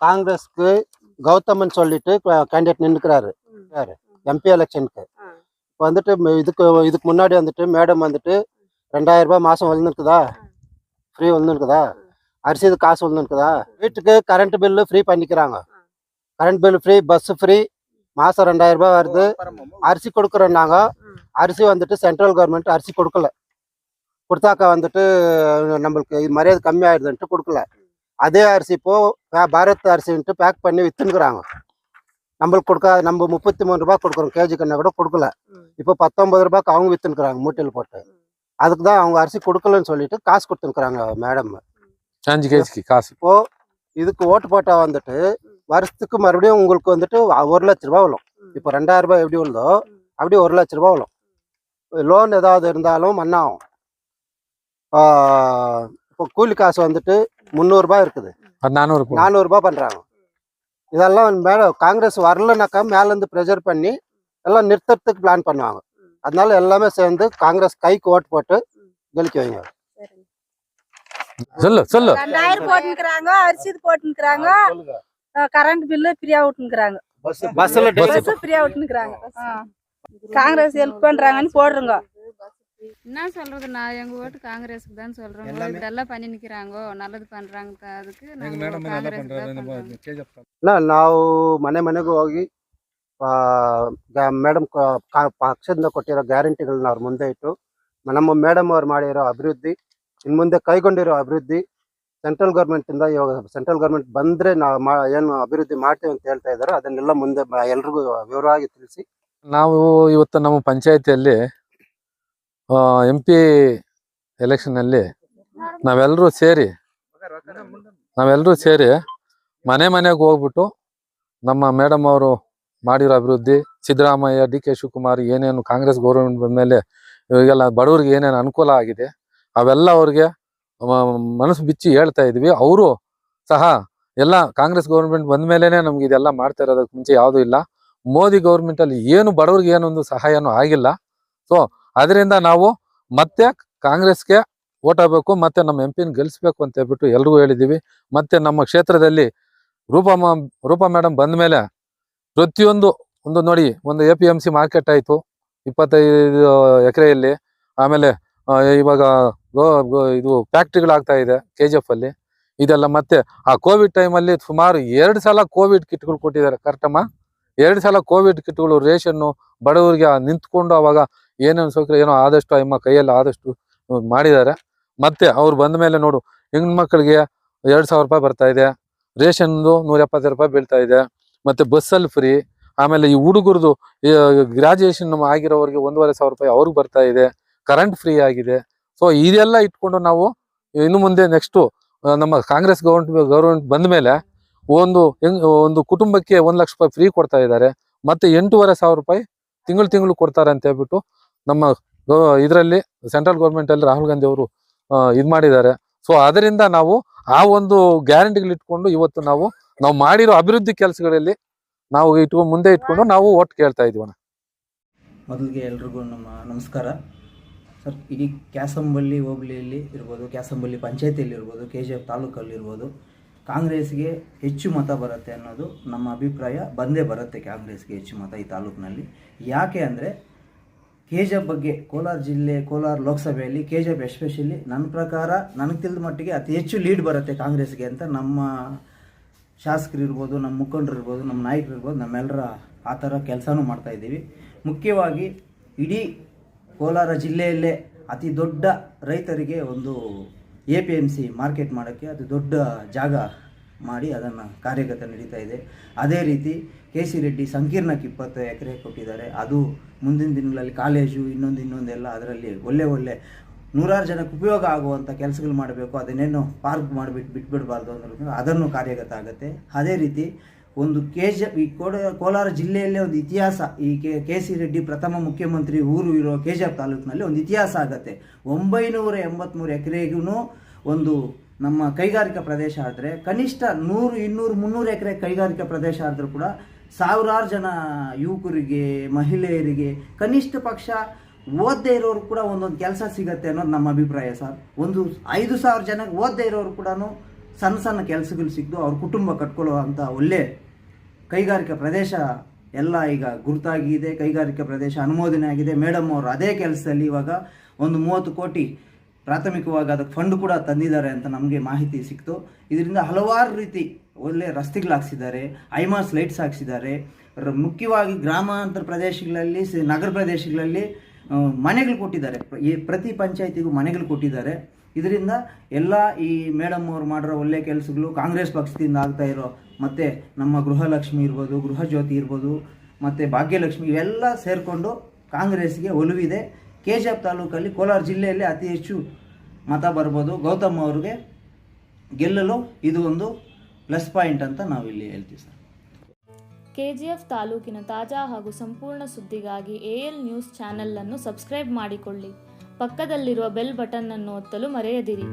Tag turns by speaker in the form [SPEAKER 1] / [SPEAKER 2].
[SPEAKER 1] காங்கிரஸ்க்கு கௌதமன் சொல்லிட்டு கேண்டிடேட் நின்றுக்கிறாரு யாரு? எம்பி எலெக்ஷனுக்கு இப்போ வந்துட்டு இதுக்கு இதுக்கு முன்னாடி வந்துட்டு மேடம் வந்துட்டு ரெண்டாயிரம் ரூபாய் மாசம் வந்துருக்குதா? ஃப்ரீ வந்துருக்குதா? அரிசி இது காசு வந்துருக்குதா? வீட்டுக்கு கரண்ட் பில்லு ஃப்ரீ பண்ணிக்கிறாங்க. Current bill free bus free மாசம் ரெண்டாயிரம் ரூபாய் வருது. அரிசி கொடுக்குறோன்னாங்க அரிசி வந்துட்டு சென்ட்ரல் கவர்மெண்ட் அரிசி கொடுக்கல. கொடுத்தாக்கா வந்துட்டு நம்மளுக்கு இது மரியாதை கம்மியாயிடுதுன்ட்டு கொடுக்கல. அதே அரிசி இப்போ பா- பாரத் அரிசின்ட்டு பேக் பண்ணி வித்துனுக்குறாங்க நம்மளுக்கு கொடுக்க நம்ம முப்பத்தி மூணு ரூபாய் கொடுக்குறோம் கேஜி கண்ணா கூட கொடுக்கல. இப்போ பத்தொன்பது ரூபாய்க்கு அவங்க வித்துனுக்குறாங்க மூட்டையில் போட்டு. அதுக்கு தான் அவங்க அரிசி கொடுக்கலன்னு சொல்லிட்டு காசு கொடுத்துனுக்குறாங்க மேடம்
[SPEAKER 2] அஞ்சு கேஜிக்கு காசு.
[SPEAKER 1] இப்போ இதுக்கு ஓட்டு போட்டா வந்துட்டு வருஷத்துக்கு மறுபடியும் உங்களுக்கு வந்துட்டு ஒரு லட்ச ரூபாய் வரும். இப்போ ரெண்டாயிரம் ரூபாய் எப்படி உள்ளதோ அப்படி ஒரு லட்ச ரூபாய் வரும். லோன் ஏதாவது இருந்தாலும் மண்ணாகும். இப்போ கூலி காசு வந்துட்டு முந்நூறுரூபா இருக்குது.
[SPEAKER 2] நானூறு.
[SPEAKER 1] நானூறுரூபா பண்ணுறாங்க இதெல்லாம் மேலே காங்கிரஸ் வரலனாக்கா மேலேருந்து ப்ரெஷர் பண்ணி எல்லாம் நிறுத்தத்துக்கு பிளான் பண்ணுவாங்க. அதனால எல்லாமே சேர்ந்து காங்கிரஸ் கைக்கு ஓட்டு போட்டு கெலிக்க வைங்க.
[SPEAKER 2] சொல்லு சொல்லு.
[SPEAKER 3] ரெண்டாயிரம் போட்டுக்கிறாங்க அரிசி போட்டுக்கிறாங்க கரண்ட் பில்லு ஃப்ரீயா விட்டுக்கிறாங்க
[SPEAKER 1] பஸ்ஸில்
[SPEAKER 3] பஸ் ஃப்ரீயா விட்டுக்கிறாங்க காங்கிரஸ் ஹெல்ப் பண்றாங்கன்னு போடுறோங்க.
[SPEAKER 4] என்ன சொல்றது நான் எங்க ஓட்டு காங்கிரஸ்க்கு தான் சொல்றேன் இதெல்லாம் பண்ணி ನಿಕ್ಕಿರಂಗೋ நல்லது பண்றாங்க ಅದಕ್ಕೆ
[SPEAKER 1] இல்ல ನಾವು ಮನೆ ಮನೆಗೂ ಹೋಗಿ ಮೇಡಮ್ ಪಕ್ಷದಿಂದ ಕೊಟ್ಟಿರೋ ಗ್ಯಾರಂಟಿಗಳನ್ನ ಅವ್ರ ಮುಂದೆ ಇಟ್ಟು ನಮ್ಮ ಮೇಡಮ್ ಅವ್ರು ಮಾಡಿರೋ ಅಭಿವೃದ್ಧಿ ಇನ್ನು ಮುಂದೆ ಕೈಗೊಂಡಿರೋ ಅಭಿವೃದ್ಧಿ ಸೆಂಟ್ರಲ್ ಗೌರ್ಮೆಂಟಿಂದ ಇವಾಗ ಸೆಂಟ್ರಲ್ ಗೌರ್ಮೆಂಟ್ ಬಂದ್ರೆ ನಾವು ಏನು ಅಭಿವೃದ್ಧಿ ಮಾಡ್ತೇವೆ ಅಂತ ಹೇಳ್ತಾ ಇದಾರೆ ಅದನ್ನೆಲ್ಲ ಮುಂದೆ ಎಲ್ರಿಗೂ ವಿವರವಾಗಿ ತಿಳಿಸಿ.
[SPEAKER 2] ನಾವು ಇವತ್ತು ನಮ್ಮ ಪಂಚಾಯತಿಯಲ್ಲಿ ಎಂ ಪಿ ಎಲೆಕ್ಷನಲ್ಲಿ ನಾವೆಲ್ಲರೂ ಸೇರಿ ನಾವೆಲ್ಲರೂ ಸೇರಿ ಮನೆ ಮನೆಗೆ ಹೋಗ್ಬಿಟ್ಟು ನಮ್ಮ ಮೇಡಮ್ ಅವರು ಮಾಡಿರೋ ಅಭಿವೃದ್ಧಿ, ಸಿದ್ದರಾಮಯ್ಯ, ಡಿ ಕೆ ಶಿವಕುಮಾರ್ ಏನೇನು ಕಾಂಗ್ರೆಸ್ ಗೌರ್ಮೆಂಟ್ ಬಂದಮೇಲೆ ಇವಾಗೆಲ್ಲ ಬಡವರಿಗೆ ಏನೇನು ಅನುಕೂಲ ಆಗಿದೆ, ಅವೆಲ್ಲ ಅವ್ರಿಗೆ ಮನಸ್ಸು ಬಿಚ್ಚಿ ಹೇಳ್ತಾ ಇದ್ವಿ. ಅವರು ಸಹ ಎಲ್ಲ ಕಾಂಗ್ರೆಸ್ ಗೌರ್ಮೆಂಟ್ ಬಂದ ಮೇಲೆನೇ ನಮ್ಗೆ ಇದೆಲ್ಲ ಮಾಡ್ತಾ ಇರೋದಕ್ಕೆ ಮುಂಚೆ ಯಾವುದೂ ಇಲ್ಲ. ಮೋದಿ ಗೌರ್ಮೆಂಟಲ್ಲಿ ಏನು ಬಡವರಿಗೆ ಏನೊಂದು ಸಹಾಯನೂ ಆಗಿಲ್ಲ. ಸೊ ಅದರಿಂದ ನಾವು ಮತ್ತೆ ಕಾಂಗ್ರೆಸ್ಗೆ ಓಟ್ ಆಗಬೇಕು ಮತ್ತೆ ನಮ್ಮ ಎಂ ಪಿನ ಗೆಲ್ಲಿಸ್ಬೇಕು ಅಂತ ಹೇಳ್ಬಿಟ್ಟು ಎಲ್ರಿಗೂ ಹೇಳಿದ್ದೀವಿ ಮತ್ತೆ ನಮ್ಮ ಕ್ಷೇತ್ರದಲ್ಲಿ ರೂಪಾ ರೂಪಾ ಮೇಡಮ್ ಬಂದ ಮೇಲೆ ಪ್ರತಿಯೊಂದು, ಒಂದು ನೋಡಿ, ಒಂದು A P M C market ಆಯಿತು, ಇಪ್ಪತ್ತೈದು ಎಕರೆಯಲ್ಲಿ. ಆಮೇಲೆ ಇವಾಗ ಗೋ- ಇದು ಫ್ಯಾಕ್ಟ್ರಿಗಳಾಗ್ತಾ ಇದೆ ಕೆ ಜಿ ಎಫ್ ಅಲ್ಲಿ. ಇದೆಲ್ಲ ಮತ್ತೆ, ಆ ಕೋವಿಡ್ ಟೈಮಲ್ಲಿ ಸುಮಾರು ಎರಡು ಸಲ ಕೋವಿಡ್ ಕಿಟ್ಗಳು ಕೊಟ್ಟಿದ್ದಾರೆ ಕರೆಕ್ಟಮ್ಮ ಎರಡು ಸಲ ಕೋವಿಡ್ ಕಿಟ್ಗಳು, ರೇಷನ್ನು ಬಡವರಿಗೆ ನಿಂತ್ಕೊಂಡು ಅವಾಗ ಏನೇನು ಸೌಕರ್ಯ ಏನೋ ಆದಷ್ಟು ಅಮ್ಮ ಕೈಯಲ್ಲಿ ಆದಷ್ಟು ಮಾಡಿದ್ದಾರೆ ಮತ್ತೆ ಅವ್ರು ಬಂದ ಮೇಲೆ ನೋಡು, ಹೆಣ್ಮಕ್ಳಿಗೆ ಎರಡು ಸಾವಿರ ರೂಪಾಯಿ ಬರ್ತಾ ಇದೆ, ರೇಷನ್ದು ನೂರ ಎಪ್ಪತ್ತು ರೂಪಾಯಿ ಬೀಳ್ತಾ ಇದೆ, ಮತ್ತೆ ಬಸ್ಸಲ್ಲಿ ಫ್ರೀ ಆಮೇಲೆ ಈ ಹುಡುಗರದು ಗ್ರಾಜುಯೇಷನ್ ಆಗಿರೋರಿಗೆ ಒಂದೂವರೆ ಸಾವಿರ ರೂಪಾಯಿ ಅವ್ರಿಗೆ ಬರ್ತಾ ಇದೆ ಕರೆಂಟ್ ಫ್ರೀ ಆಗಿದೆ. ಸೊ ಇದೆಲ್ಲ ಇಟ್ಕೊಂಡು ನಾವು ಇನ್ನು ಮುಂದೆ ನೆಕ್ಸ್ಟು ನಮ್ಮ ಕಾಂಗ್ರೆಸ್ ಗೌರ್ಮೆಂಟ್ ಗೌರ್ಮೆಂಟ್ ಬಂದ ಮೇಲೆ ಒಂದು ಒಂದು ಕುಟುಂಬಕ್ಕೆ ಒಂದ್ ಲಕ್ಷ ರೂಪಾಯಿ ಫ್ರೀ ಕೊಡ್ತಾ ಇದ್ದಾರೆ, ಮತ್ತೆ ಎಂಟೂವರೆ ಸಾವಿರ ರೂಪಾಯಿ ತಿಂಗಳು ತಿಂಗಳು ಕೊಡ್ತಾರೆ ಅಂತ ಹೇಳ್ಬಿಟ್ಟು ನಮ್ಮ ಇದರಲ್ಲಿ ಸೆಂಟ್ರಲ್ ಗೌರ್ಮೆಂಟ್ ಅಲ್ಲಿ ರಾಹುಲ್ ಗಾಂಧಿ ಅವರು ಇದು ಮಾಡಿದ್ದಾರೆ. ಸೊ ಅದರಿಂದ ನಾವು ಆ ಒಂದು ಗ್ಯಾರಂಟಿಗಳಿಟ್ಕೊಂಡು ಇವತ್ತು ನಾವು ನಾವು ಮಾಡಿರೋ ಅಭಿವೃದ್ಧಿ ಕೆಲಸಗಳಲ್ಲಿ ನಾವು ಇಟ್ಕೊಂಡು ಮುಂದೆ ಇಟ್ಕೊಂಡು ನಾವು ಓಟ್ ಕೇಳ್ತಾ ಇದೀವಣ
[SPEAKER 5] ಮೊದಲಿಗೆ ಎಲ್ರಿಗೂ ನಮ್ಮ ನಮಸ್ಕಾರ. ಸರ್, ಇಡೀ ಕ್ಯಾಸಂಬಳ್ಳಿ ಹೋಬಳಿಯಲ್ಲಿ ಇರ್ಬೋದು, ಕ್ಯಾಸಂಬಳ್ಳಿ ಪಂಚಾಯತಿಯಲ್ಲಿ ಇರ್ಬೋದು ಕೆ ಜಿ ಎಫ್ ತಾಲೂಕಲ್ಲಿ ಇರ್ಬೋದು ಕಾಂಗ್ರೆಸ್ಗೆ ಹೆಚ್ಚು ಮತ ಬರುತ್ತೆ ಅನ್ನೋದು ನಮ್ಮ ಅಭಿಪ್ರಾಯ. ಬಂದೇ ಬರುತ್ತೆ ಕಾಂಗ್ರೆಸ್ಗೆ ಹೆಚ್ಚು ಮತ ಈ ತಾಲೂಕಿನಲ್ಲಿ. ಯಾಕೆ ಅಂದರೆ ಕೆ ಬಗ್ಗೆ ಕೋಲಾರ ಜಿಲ್ಲೆ, ಕೋಲಾರ ಲೋಕಸಭೆಯಲ್ಲಿ ಕೆ ಎಸ್ಪೆಷಲಿ ನನ್ನ ಪ್ರಕಾರ ನನಗೆ ತಿಳಿದ ಮಟ್ಟಿಗೆ ಅತಿ ಹೆಚ್ಚು ಲೀಡ್ ಬರುತ್ತೆ ಕಾಂಗ್ರೆಸ್ಗೆ ಅಂತ ನಮ್ಮ ಶಾಸಕರು ಇರ್ಬೋದು, ನಮ್ಮ ಮುಖಂಡರು ಇರ್ಬೋದು, ನಮ್ಮ ನಾಯಕರು ಇರ್ಬೋದು, ನಮ್ಮೆಲ್ಲರ ಆ ಥರ ಕೆಲಸನೂ ಮಾಡ್ತಾ ಇದ್ದೀವಿ. ಮುಖ್ಯವಾಗಿ ಇಡೀ ಕೋಲಾರ ಜಿಲ್ಲೆಯಲ್ಲೇ ಅತಿ ದೊಡ್ಡ ರೈತರಿಗೆ ಒಂದು ಎ ಮಾರ್ಕೆಟ್ ಮಾಡೋಕ್ಕೆ ಅತಿ ದೊಡ್ಡ ಜಾಗ ಮಾಡಿ ಅದನ್ನು ಕಾರ್ಯಗತ ನಡೀತಾ ಇದೆ. ಅದೇ ರೀತಿ ಕೆ ಸಿ ರೆಡ್ಡಿ ಸಂಕೀರ್ಣಕ್ಕೆ ಇಪ್ಪತ್ತು ಎಕರೆ ಕೊಟ್ಟಿದ್ದಾರೆ. ಅದು ಮುಂದಿನ ದಿನಗಳಲ್ಲಿ ಕಾಲೇಜು, ಇನ್ನೊಂದು ಇನ್ನೊಂದೆಲ್ಲ ಅದರಲ್ಲಿ ಒಳ್ಳೆ ಒಳ್ಳೆ ನೂರಾರು ಜನಕ್ಕೆ ಉಪಯೋಗ ಆಗುವಂಥ ಕೆಲಸಗಳು ಮಾಡಬೇಕು. ಅದನ್ನೇನು ಪಾರ್ಕ್ ಮಾಡಿಬಿಟ್ಟು ಬಿಟ್ಬಿಡಬಾರ್ದು ಅನ್ನೋದು ಅದನ್ನು ಕಾರ್ಯಗತ ಆಗುತ್ತೆ. ಅದೇ ರೀತಿ ಒಂದು ಕೆ ಜಿ ಈ ಕೋಡ, ಕೋಲಾರ ಜಿಲ್ಲೆಯಲ್ಲೇ ಒಂದು ಇತಿಹಾಸ, ಈ ಕೆ ಕೆ ಸಿ ರೆಡ್ಡಿ ಪ್ರಥಮ ಮುಖ್ಯಮಂತ್ರಿ ಊರು ಇರೋ ಕೆ ತಾಲೂಕಿನಲ್ಲಿ ಒಂದು ಇತಿಹಾಸ ಆಗುತ್ತೆ. ಒಂಬೈನೂರ ಎಂಬತ್ತ್ಮೂರು ಎಕರೆಗೂ ಒಂದು ನಮ್ಮ ಕೈಗಾರಿಕಾ ಪ್ರದೇಶ ಆದರೆ ಕನಿಷ್ಠ ನೂರು, ಇನ್ನೂರು, ಮುನ್ನೂರು ಎಕರೆ ಕೈಗಾರಿಕಾ ಪ್ರದೇಶ ಆದರೂ ಕೂಡ ಸಾವಿರಾರು ಜನ ಯುವಕರಿಗೆ, ಮಹಿಳೆಯರಿಗೆ ಕನಿಷ್ಠ ಪಕ್ಷ ಓದ್ದೆ ಇರೋರು ಕೂಡ ಒಂದೊಂದು ಕೆಲಸ ಸಿಗತ್ತೆ ಅನ್ನೋದು ನಮ್ಮ ಅಭಿಪ್ರಾಯ ಸರ್. ಒಂದು ಐದು ಸಾವಿರ ಜನಕ್ಕೆ ಓದದೇ ಇರೋರು ಕೂಡ ಸಣ್ಣ ಸಣ್ಣ ಕೆಲಸಗಳು ಸಿಗ್ದು ಅವ್ರ ಕುಟುಂಬ ಕಟ್ಕೊಳ್ಳುವಂಥ ಒಳ್ಳೆ ಕೈಗಾರಿಕಾ ಪ್ರದೇಶ ಎಲ್ಲ ಈಗ ಗುರುತಾಗಿದೆ ಕೈಗಾರಿಕಾ ಪ್ರದೇಶ ಅನುಮೋದನೆ ಆಗಿದೆ. ಮೇಡಮ್ ಅವರು ಅದೇ ಕೆಲಸದಲ್ಲಿ ಇವಾಗ ಒಂದು ಮೂವತ್ತು ಕೋಟಿ ಪ್ರಾಥಮಿಕವಾಗಿ ಅದಕ್ಕೆ ಫಂಡ್ ಕೂಡ ತಂದಿದ್ದಾರೆ ಅಂತ ನಮಗೆ ಮಾಹಿತಿ ಸಿಕ್ತು. ಇದರಿಂದ ಹಲವಾರು ರೀತಿ ಒಳ್ಳೆ ರಸ್ತೆಗಳು ಹಾಕ್ಸಿದ್ದಾರೆ ಐಮಾಸ್ ಲೈಟ್ಸ್ ಹಾಕ್ಸಿದ್ದಾರೆ. ಮುಖ್ಯವಾಗಿ ಗ್ರಾಮಾಂತರ ಪ್ರದೇಶಗಳಲ್ಲಿ ನಗರ ಪ್ರದೇಶಗಳಲ್ಲಿ ಮನೆಗಳು ಕೊಟ್ಟಿದ್ದಾರೆ. ಈ ಪ್ರತಿ ಪಂಚಾಯತಿಗೂ ಮನೆಗಳು ಕೊಟ್ಟಿದ್ದಾರೆ. ಇದರಿಂದ ಎಲ್ಲ ಈ ಮೇಡಮ್ ಅವ್ರು ಮಾಡಿರೋ ಒಳ್ಳೆ ಕೆಲಸಗಳು ಕಾಂಗ್ರೆಸ್ ಪಕ್ಷದಿಂದ ಆಗ್ತಾ ಇರೋ, ಮತ್ತು ನಮ್ಮ ಗೃಹಲಕ್ಷ್ಮಿ ಇರ್ಬೋದು, ಗೃಹಜ್ಯೋತಿ ಇರ್ಬೋದು, ಮತ್ತು ಭಾಗ್ಯಲಕ್ಷ್ಮಿ ಇವೆಲ್ಲ ಸೇರಿಕೊಂಡು ಕಾಂಗ್ರೆಸ್ಗೆ ಒಲವಿದೆ. ಕೆ ತಾಲೂಕಲ್ಲಿ ಕೋಲಾರ ಜಿಲ್ಲೆಯಲ್ಲಿ ಅತಿ ಹೆಚ್ಚು ಮತ ಬರ್ಬೋದು. ಗೌತಮ್ ಅವ್ರಿಗೆ ಗೆಲ್ಲಲು ಇದು ಒಂದು ಪ್ಲಸ್ ಪಾಯಿಂಟ್ ಅಂತ ನಾವಿಲ್ಲಿ ಹೇಳ್ತೀವಿ ಸರ್.
[SPEAKER 6] ಕೆಜಿಎಫ್ ತಾಲೂಕಿನ ತಾಜಾ ಹಾಗೂ ಸಂಪೂರ್ಣ ಸುದ್ದಿಗಾಗಿ ಎಎಲ್ ನ್ಯೂಸ್ ಚಾನೆಲ್ ಅನ್ನು ಸಬ್ಸ್ಕ್ರೈಬ್ ಮಾಡಿಕೊಳ್ಳಿ. ಪಕ್ಕದಲ್ಲಿರುವ ಬೆಲ್ ಬಟನ್ ಅನ್ನು ಒತ್ತಲು ಮರೆಯದಿರಿ.